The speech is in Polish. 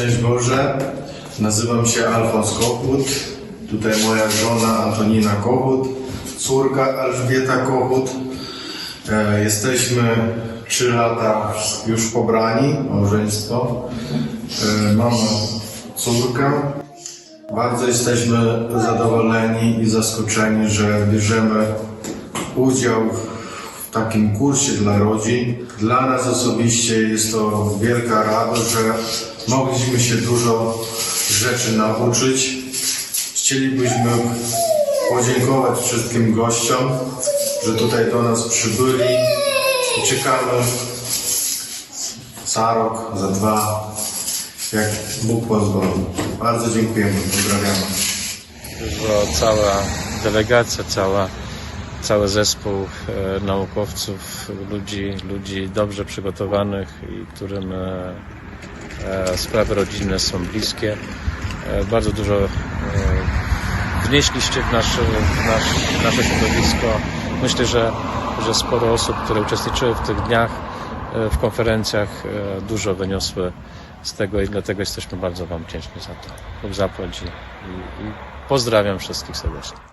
Szczęść Boże, nazywam się Alfons Kochut. Tutaj moja żona Antonina Kochut, córka Elżbieta Kochut. E, Jesteśmy 3 lata już pobrani, małżeństwo. E, Mamy córkę. Bardzo jesteśmy zadowoleni i zaskoczeni, że bierzemy udział w takim kursie dla rodzin. Dla nas osobiście jest to wielka radość, że mogliśmy się dużo rzeczy nauczyć. Chcielibyśmy podziękować wszystkim gościom, że tutaj do nas przybyli czekamy za rok, za dwa, jak Bóg pozwoli. Bardzo dziękujemy, pozdrawiamy. że cała delegacja, cała, cały zespół e, naukowców, ludzi, ludzi dobrze przygotowanych i którym e, e, sprawy rodzinne są bliskie. Bardzo dużo wnieśliście w nasze, w nasz, w nasze środowisko. Myślę, że, że sporo osób, które uczestniczyły w tych dniach, w konferencjach, dużo wyniosły z tego i dlatego jesteśmy bardzo Wam wdzięczni za to. Bóg zapłać i, i, i pozdrawiam wszystkich serdecznie.